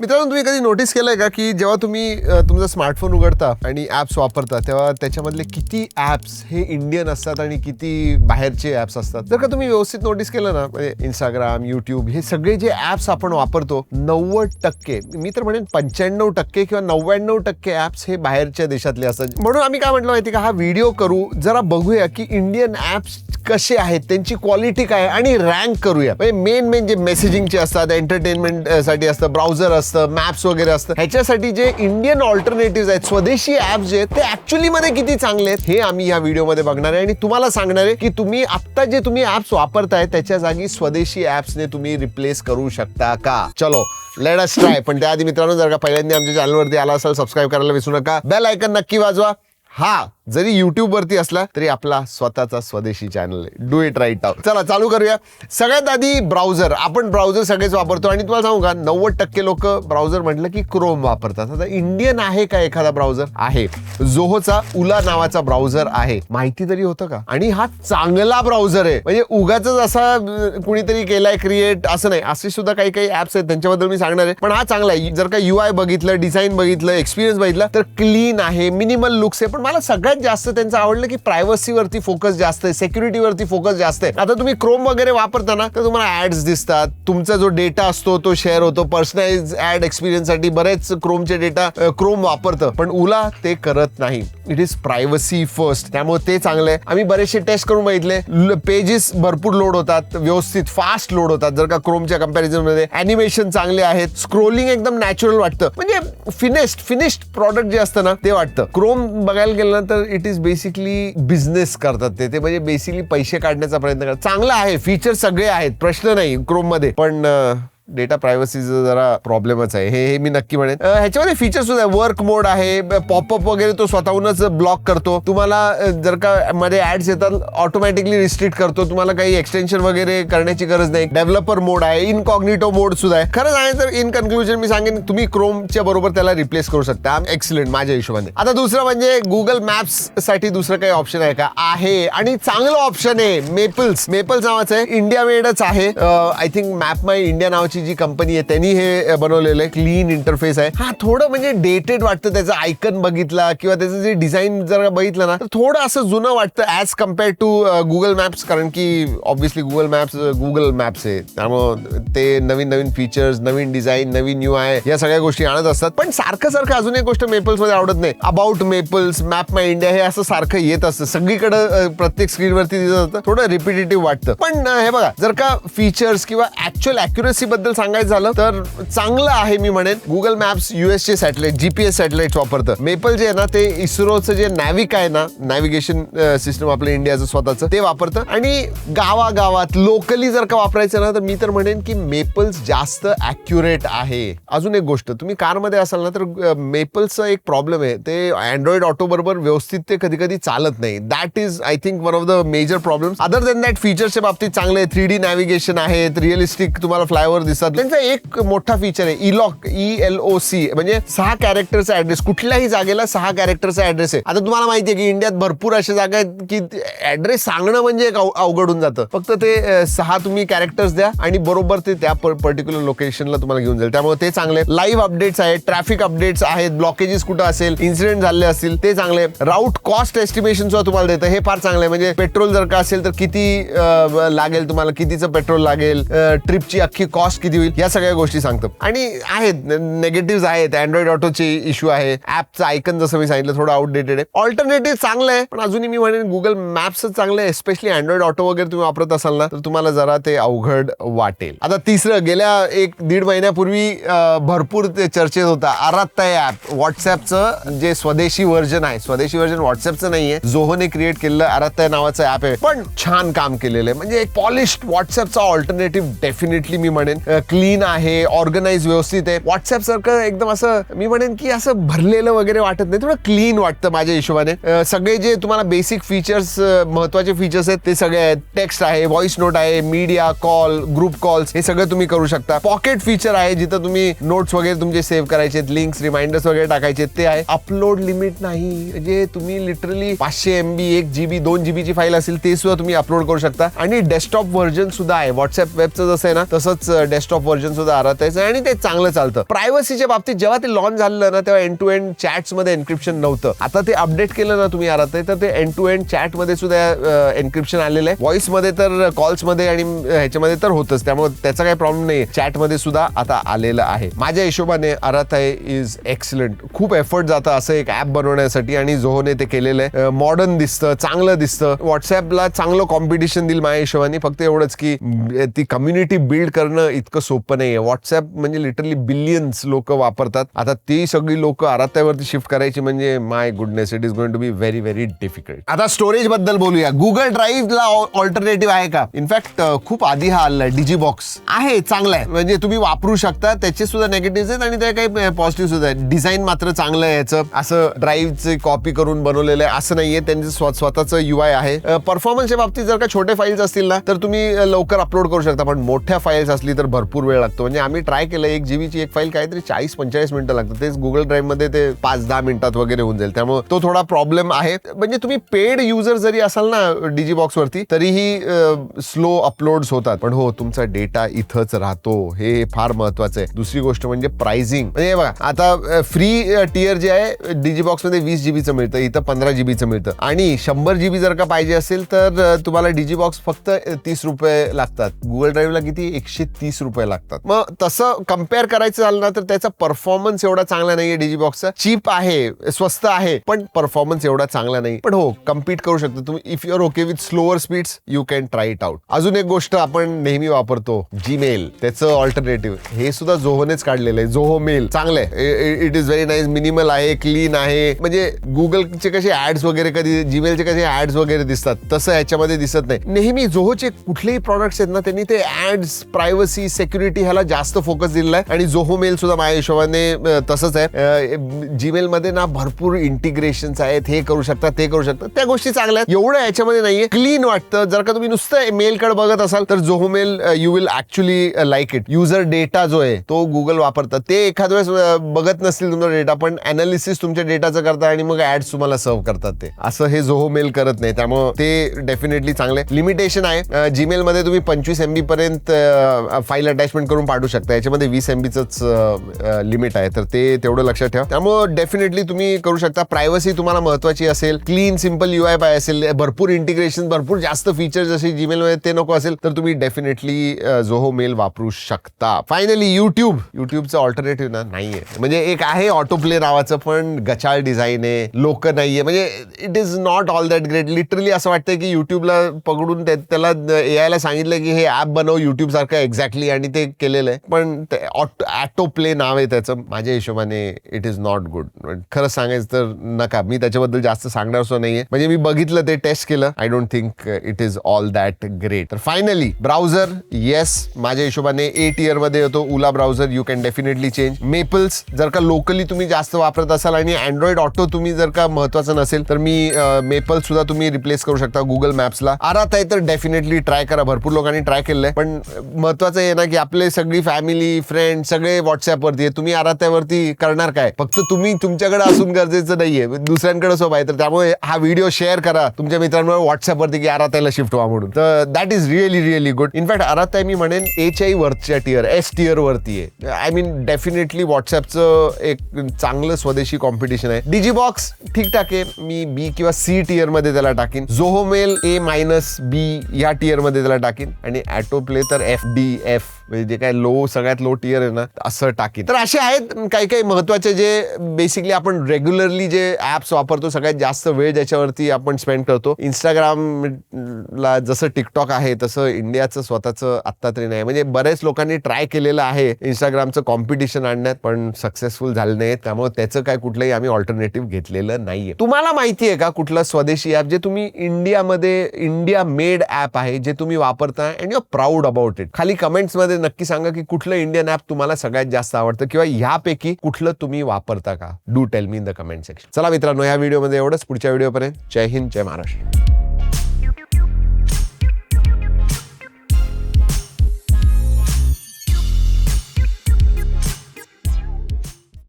मित्रांनो तुम्ही कधी नोटीस केलंय का की जेव्हा तुम्ही तुमचा स्मार्टफोन उघडता आणि ॲप्स वापरता तेव्हा त्याच्यामधले किती ॲप्स हे इंडियन असतात आणि किती बाहेरचे ॲप्स असतात? जर का तुम्ही व्यवस्थित नोटीस केलं ना म्हणजे इंस्टाग्राम युट्यूब हे सगळे जे ॲप्स आपण वापरतो नव्वद टक्के मी तर म्हणेन पंच्याण्णव टक्के किंवा नव्याण्णव टक्के ॲप्स हे बाहेरच्या देशातले असतात. म्हणून आम्ही काय म्हटलं माहिती का हा व्हिडिओ करू जरा बघूया की इंडियन ॲप्स कसे आहेत त्यांची क्वालिटी काय आणि रँक करूया. म्हणजे मेन मेन जे मेसेजिंगचे असतात एंटरटेनमेंटसाठी असतं ब्राउझर असतं मॅप्स वगैरे असतं. ह्याच्यासाठी जे इंडियन ऑल्टरनेटिव्ह आहेत स्वदेशी ऍप्स जे आहेत ते ऍक्च्युअली मध्ये किती चांगले आहेत हे आम्ही या व्हिडिओमध्ये बघणार आहे. आणि तुम्हाला सांगणार आहे की तुम्ही आत्ता जे तुम्ही ऍप्स वापरताय त्याच्या जागी स्वदेशी ऍप्सने तुम्ही रिप्लेस करू शकता का? चलो लेट अस ट्राय पण त्याआधी मित्रांनो जर का पहिल्यांदा आमच्या चॅनलवरती आला असाल सबस्क्राईब करायला विसरू नका. बेल आयकन नक्की वाजवा. हा जरी युट्यूबवरती असला तरी आपला स्वतःचा स्वदेशी चॅनल आहे. डू इट राईट नाव चला चालू करूया. सगळ्यात आधी ब्राउझर आपण ब्राउझर सगळेच वापरतो आणि तुम्हाला सांगू का नव्वद टक्के लोक ब्राउझर म्हटलं की क्रोम वापरतात. आता इंडियन आहे का एखादा ब्राउझर आहे. जोहोचा उला नावाचा ब्राउझर आहे. माहिती तरी होतं का? आणि हा चांगला ब्राउझर आहे. म्हणजे उगाच असा कुणीतरी केलाय क्रिएट असं नाही. असे सुद्धा काही काही ऍप्स आहेत त्यांच्याबद्दल मी सांगणार आहे. पण हा चांगला आहे. जर का यु आय बघितलं डिझाईन बघितलं एक्सपिरियन्स बघितलं तर क्लीन आहे मिनिमल लुक्स आहे. पण मला सगळ्यात जास्त त्यांचं आवडलं की प्रायव्हसीवरती फोकस जास्त आहे सेक्युरिटीवरती फोकस जास्त आहे. आता तुम्ही क्रोम वगैरे वापरताना तर तुम्हाला ऍड्स दिसतात. तुमचा जो डेटा असतो तो शेअर होतो. पर्सनलाइज ऍड एक्सपिरियन्ससाठी बरेच क्रोमचे डेटा क्रोम वापरतं. पण उला ते करत नाही. इट इज प्रायव्हसी फर्स्ट त्यामुळे ते चांगलं आहे आम्ही बरेचसे टेस्ट करून बघितले. पेजेस भरपूर लोड होतात. व्यवस्थित फास्ट लोड होतात. जर का क्रोमच्या कंपॅरिझनमध्ये अॅनिमेशन चांगले आहेत. स्क्रोलिंग एकदम नॅचरल वाटतं. म्हणजे फिनिश्ड फिनिश्ड प्रॉडक्ट जे असतं ना ते वाटतं. क्रोम बघायला गेलं तर इट इज बेसिकली बिझनेस करतात ते. ते म्हणजे बेसिकली पैसे काढण्याचा प्रयत्न करतात. चांगलं आहे. फीचर सगळे आहेत. प्रश्न नाही क्रोममध्ये. पण डेटा प्रायव्हसीचा जरा प्रॉब्लेमच आहे. हे हे मी नक्की म्हणेन. ह्याच्यामध्ये फीचर सुद्धा वर्क मोड आहे पॉपअप वगैरे तो स्वतःहूनच ब्लॉक करतो. तुम्हाला जर का मध्ये ऍड्स येतात ऑटोमॅटिकली रिस्ट्रिक्ट करतो. तुम्हाला काही एक्सटेन्शन वगैरे करण्याची गरज नाही. डेव्हलपर मोड आहे इनकॉग्निटो मोड सुद्धा आहे. खरंच आहे तर इन कन्क्लुजन मी सांगेन तुम्ही क्रोमच्या बरोबर त्याला रिप्लेस करू शकता. एक्सलेंट माझ्या हिशोबाने. आता दुसरं म्हणजे गुगल मॅप्ससाठी दुसरं काही ऑप्शन आहे का? आहे. आणि चांगलं ऑप्शन आहे मेपल्स मेपल्स नावाचं आहे. इंडिया मेडच आहे. I think map my India नावाची जी कंपनी आहे त्यांनी हे बनवलेलं आहे क्लीन इंटरफेस आहे. हा थोडं म्हणजे डेटेड वाटतं त्याचं आयकन बघितला किंवा त्याचं जे डिझाईन जर बघितलं ना तर थोडं असं जुनं वाटतं as compare to Google maps कारण की obviously Google maps Google maps आहे. त्यामुळं ते नवीन नवीन फीचर्स नवीन डिझाईन नवीन यू आय या सगळ्या गोष्टी आणत असतात. पण सारखं सारखं अजून एक गोष्ट मेपल्समध्ये आवडत नाही. About Mappls map my India हे असं सारखं येत असतं. सगळीकडे प्रत्येक स्क्रीनवरती दिसत असतं. थोडं रिपिटेटिव्ह वाटतं. पण हे बघा जर का फीचर्स किंवा ऍक्च्युअल अॅक्युरेसी बद्दल सांगायचं झालं तर चांगलं आहे मी म्हणेन. गुगल मॅप्स युएसचे सॅटेलाइट जीपीएस सॅटेलाइट वापरतं. मेपल जे आहे ना ते इस्रोचं जे नॅविक आहे ना नॅव्हिगेशन सिस्टम आपलं इंडियाचं स्वतःचं ते वापरतं. आणि गावागावात लोकली जर का वापरायचं ना तर मी तर म्हणेन की मेपल्स जास्त ॲक्युरेट आहे. अजून एक गोष्ट तुम्ही कारमध्ये असाल ना तर मेपल्सचा एक प्रॉब्लेम आहे. ते अँड्रॉइड ऑटो बरोबर व्यवस्थित ते कधी कधी चालत नाही. That is I think one of the major problem other than that फीचरच्या बाबतीत चांगले थ्री डी नॅव्हिगेशन आहेत रिअलिस्टिक तुम्हाला फ्लायओव्हर दिसतात त्यांचा एक मोठा फीचर आहे eLoc E L O C म्हणजे सहा कॅरेक्टरचा ऍड्रेस कुठल्याही जागेला सहा कॅरेक्टरचा ऍड्रेस आहे. आता तुम्हाला माहिती आहे की इंडियात भरपूर अशा जागा आहेत की ऍड्रेस सांगणं म्हणजे एक अव- अवघड होऊन जातं. फक्त ते सहा तुम्ही कॅरेक्टर्स द्या आणि बरोबर ते त्या पर्टिक्युलर लोकेशनला तुम्हाला घेऊन जाईल. त्यामुळे ते चांगले. लाईव्ह अपडेट्स आहेत ट्रॅफिक अपडेट्स आहेत ब्लॉकेजेस कुठं असेल इन्सिडेंट झाले असतील ते चांगले. राऊट कॉस्ट एस्टिमेशन सुद्धा तुम्हाला देतं. हे फार चांगलं आहे. म्हणजे पेट्रोल जर का असेल तर किती लागेल तुम्हाला? कितीचं पेट्रोल लागेल? ट्रिपची अख्खी कॉस्ट किती होईल या सगळ्या गोष्टी सांगतो. आणि आहेत नेगेटिव्ह आहेत अँड्रॉइड ऑटोचे इश्यू आहे ऍपचं आयकन जसं मी सांगितलं थोडं आउटडेटेड आहे. ऑल्टरनेटिव्ह चांगलं आहे पण अजूनही मी म्हणेन गुगल मॅप्स चांगलं आहे एस्पेशली अँड्रॉइड ऑटो वगैरे तुम्ही वापरत असाल ना तर तुम्हाला जरा ते अवघड वाटेल. आता तिसरं गेल्या एक दीड महिन्यापूर्वी भरपूर ते चर्चेत होता आरात्ता ऍप व्हॉट्सअपचं जे स्वदेशी व्हर्जन आहे स्वदेशी व्हर्जन व्हॉट्सअपचं नाहीये जोहोने क्रिएट केलेलं आरात्ता नावाचं ऍप आहे पण छान काम केलेलं आहे. म्हणजे एक पॉलिश व्हॉट्सअपचा ऑल्टरनेटिव्ह डेफिनेटली मी म्हणेन. क्लीन आहे ऑर्गनाइज व्यवस्थित आहे. व्हॉट्सअप सारखं एकदम असं मी म्हणेन की असं भरलेलं वगैरे वाटत नाही. थोडं क्लीन वाटतं माझ्या हिशोबाने. सगळे जे तुम्हाला बेसिक फीचर्स महत्त्वाचे फीचर्स आहेत ते सगळे आहेत. टेक्स्ट आहे व्हॉइस नोट आहे मीडिया कॉल ग्रुप कॉल्स हे सगळं तुम्ही करू शकता. पॉकेट फीचर आहे जिथं तुम्ही नोट्स वगैरे तुमचे सेव्ह करायचे लिंक्स रिमाइंडर्स वगैरे टाकायचे ते आहे. अपलोड लिमिट नाही. म्हणजे तुम्ही लिटरली पाचशे एम बी एक जीबी दोन जीबीची फाईल असेल ते सुद्धा तुम्ही अपलोड करू शकता. आणि डेस्कटॉप व्हर्जन सुद्धा आहे. व्हॉट्सअप वेबचं जसं आहे ना तसंच डेस्कटॉप व्हर्जन सुद्धा आरातायचं आणि ते चांगलं चालतं. प्रायव्हसीच्या बाबतीत जेव्हा ते लॉन्च झालं ना तेव्हा एन टू एंड चॅट्समध्ये एन्क्रिप्शन नव्हतं. आता ते अपडेट केलं ना तुम्ही आराताय तर ते एंड टू एंड चॅटमध्ये सुद्धा एन्क्रिप्शन आलेलं आहे. व्हॉइसमध्ये तर कॉल्समध्ये आणि ह्याच्यामध्ये तर होतच. त्यामुळे त्याचा काही प्रॉब्लेम नाही चॅटमध्ये सुद्धा आता आलेलं आहे. माझ्या हिशोबाने आराताय इज एक्सलंट खूप एफर्ट जातं असं एक ऍप बनवण्यासाठी आणि जोहोने ते केलेलं आहे. मॉडर्न दिसतं चांगलं दिसतं. व्हॉट्सअपला चांगलं कॉम्पिटिशन देईल माझ्या हिशोबाने. फक्त एवढंच की ती कम्युनिटी बिल्ड करणं इतकं सोपं आहे व्हॉट्सअप म्हणजे लिटरली बिलियन्स लोक वापरतात. आता ती सगळी लोक आरात्यावरती शिफ्ट करायची म्हणजे my goodness it is going to be very very difficult आता स्टोरेजबद्दल बोलूया. गुगल ड्राईव्हला ऑल्टरनेटिव्ह आहे का? इनफॅक्ट खूप आधी हा आलाय डिजी बॉक्स आहे चांगला आहे. म्हणजे तुम्ही वापरू शकता त्याचे सुद्धा नेगेटिव्ह आहेत आणि ते काही पॉझिटिव्ह सुद्धा आहेत. डिझाईन मात्र चांगलं आहे याचं. असं ड्राईव्हचे कॉपी करून बनवलेलं आहे असं नाहीये. त्यांचं स्वतःचं यू आय आहे परफॉर्मन्सच्या बाबतीत जर का छोटे फाईल्स असतील ना तर तुम्ही लवकर अपलोड करू शकता. पण मोठ्या फाईल्स असली तर भरपूर वेळ लागतो. म्हणजे आम्ही ट्राय केलं एक जीबीची एक फाईल काहीतरी चाळीस पंचेचाळीस मिनिटं लागतात. तेच गुगल ड्राईव्हमध्ये ते पाच दहा मिनिटात वगैरे होऊन जाईल. त्यामुळे तो थोडा प्रॉब्लेम आहे. म्हणजे तुम्ही पेड युजर जरी असाल ना डीजी वरती तरीही स्लो अपलोड्स होतात. पण हो तुमचा डेटा इथंच राहतो. हे फार महत्वाचं आहे. दुसरी गोष्ट म्हणजे प्राइसिंग म्हणजे बघा आता फ्री टियर जे आहे डीजी बॉक्समध्ये वीस जीबीचं मिळतं इथं पंधरा जीबीचं मिळतं. आणि शंभर जीबी जर का पाहिजे असेल तर तुम्हाला डीजी बॉक्स फक्त तीस रुपये लागतात. गुगल ड्राईव्हला किती? एकशे तीस रुपये लागतात. मग तसं कंपेअर करायचं झालं ना तर त्याचा परफॉर्मन्स एवढा चांगला नाहीये डीजी बॉक्सचा चीप आहे स्वस्त आहे पण परफॉर्मन्स एवढा चांगला नाही पण हो कम्पीट करू शकतो तुम्ही. If your okay with slower speeds you can try it out अजून एक गोष्ट आपण नेहमी वापरतो जीमेल त्याचं ऑल्टरनेटिव्ह हे सुद्धा जोहोनेच काढलेलं आहे. जोहो मेल चांगलं आहे it is very nice minimal आहे क्लीन आहे. म्हणजे गुगलचे कसे ऍड्स वगैरे कधी जीमेलचे कसे ऍड्स वगैरे दिसतात तसं याच्यामध्ये दिसत नाही. नेहमी जोहोचे कुठलेही प्रॉडक्ट्स आहेत ना त्यांनी ते ऍड्स प्रायव्हसी सेक्युरिटी ह्याला जास्त फोकस दिलेला आहे आणि जोहो मेल सुद्धा माझ्या हिशोबाने तसंच आहे. जीमेलमध्ये ना भरपूर इंटिग्रेशन आहेत. हे करू शकता ते करू शकता. त्या गोष्टी चांगल्या आहेत. एवढं याच्यामध्ये नाहीये. क्लीन वाटतं. जर का तुम्ही नुसतं मेलकडे बघत असाल तर Zoho mail you will actually like it user data जो आहे तो गुगल वापरतात ते एखाद वेळेस बघत नसतील तुमचा डेटा पण अनालिसिस तुमच्या डेटाचं करतात आणि मग ऍड्स तुम्हाला सर्व करतात ते. असं हे जोहो मेल करत नाही. त्यामुळे ते डेफिनेटली चांगले लिमिटेशन आहे. जीमेलमध्ये तुम्ही पंचवीस एमबी पर्यंत फाईल अटॅचमेंट करून पाठवू शकता. याच्यामध्ये वीस एमबीच लिमिट आहे. तर ते तेवढं लक्षात ठेवा. त्यामुळे डेफिनेटली तुम्ही करू शकता. प्रायव्हसी तुम्हाला महत्वाची असेल. क्लीन सिंपल यू आय पाय असेल. भरपूर इंटिग्रेशन भरपूर जास्त फीचर्स जसे जीमेलमध्ये ते नको असेल तर तुम्ही डेफिनेटली जोहो मेल वापरू शकता. फायनली युट्यूब युट्यूबचं ऑल्टरनेटिव्ह ना नाहीये. म्हणजे एक आहे ऑटो प्ले नावाचं पण गचाळ डिझाईन आहे. लोक नाहीये. म्हणजे it is not all that great literally असं वाटतं की युट्यूबला पकडून त्या- त्याला ए सांगितलं की हे ॲप बनव युट्यूब सारखं एक्झॅक्टली आणि ते केलेलं आहे. पण ऑटो प्ले नाव आहे त्याचं. माझ्या हिशोबाने इट इज नॉट गुड खरं सांगायचं तर नका. मी त्याच्याबद्दल जास्त सांगणार असं नाहीये. म्हणजे मी बघितलं ते टेस्ट केलं. I don't think it is all that great तर फायनली ब्राउझर येस माझ्या हिशोबाने एट इयरमध्ये येतो. Ulaa browser you can definitely change Mappls जर का लोकली तुम्ही जास्त वापरत असाल आणि अँड्रॉइड ऑटो तुम्ही जर का महत्वाचं नसेल तर मी मेपल सुद्धा तुम्ही रिप्लेस करू शकता गुगल मॅप्सला आरात आहे तर डेफिनेटली ट्राय करा. भरपूर लोकांनी ट्राय केलंय. पण महत्वाचं आहे ना की आपले सगळी फॅमिली फ्रेंड सगळे व्हॉट्सअपवरती आहे. तुम्ही आरात्यावरती करणार काय? फक्त तुम्ही तुमच्याकडे असून गरजेचं नाहीये. दुसऱ्यांकडे सोबत आहे. तर त्यामुळे हा व्हिडिओ शेअर करा. तुमच्या मित्रांवर व्हॉट्सअपवरती की आरात्याला शिफ्ट व्हा म्हणून. तर that is really really good in fact Arattai मी म्हणेन एच आय वरच्या टिअर एस टिअर वरती आहे. आय मीन डेफिनेटली व्हॉट्सअपचं एक चांगलं स्वदेशी कॉम्पिटिशन आहे. डिजीबॉक्स ठीकठाक आहे. मी बी किंवा सी टिअरमध्ये त्याला टाकीन. जोहोमेल ए मायनस बी या टिअरमध्ये त्याला टाकीन. आणि ॲटो प्ले तर एफ डी एफ म्हणजे जे काय लो सगळ्यात लो टियर आहे ना असं टाकीन. तर असे आहेत काही काही महत्त्वाचे जे बेसिकली आपण रेग्युलरली जे ऍप्स वापरतो सगळ्यात जास्त वेळ ज्याच्यावरती आपण स्पेंड करतो. इंस्टाग्रामला जसं टिकटॉक आहे तसं इंडियाचं स्वतःचं आत्ता तरी नाही. म्हणजे बरेच लोकांनी ट्राय केलेलं आहे इंस्टाग्रामचं कॉम्पिटिशन आणण्यात पण सक्सेसफुल झालं नाही त्यामुळे त्याचं काय कुठलंही आम्ही ऑल्टरनेटिव्ह घेतलेलं नाहीये. तुम्हाला माहिती आहे का कुठलं स्वदेशी ऍप जे तुम्ही इंडियामध्ये इंडिया मेड ऍप आहे जे तुम्ही वापरता and your proud about it खाली कमेंट्स मध्ये नक्की सांगा की कुठलं इंडियन ऍप तुम्हाला सगळ्यात जास्त आवडतं किंवा ह्यापैकी कुठलं तुम्ही वापरता का? Do tell me in the comment section चला मित्रांनो या व्हिडिओमध्ये एवढंच. पुढच्या व्हिडिओपर्यंत जय हिंद जय महाराष्ट्र.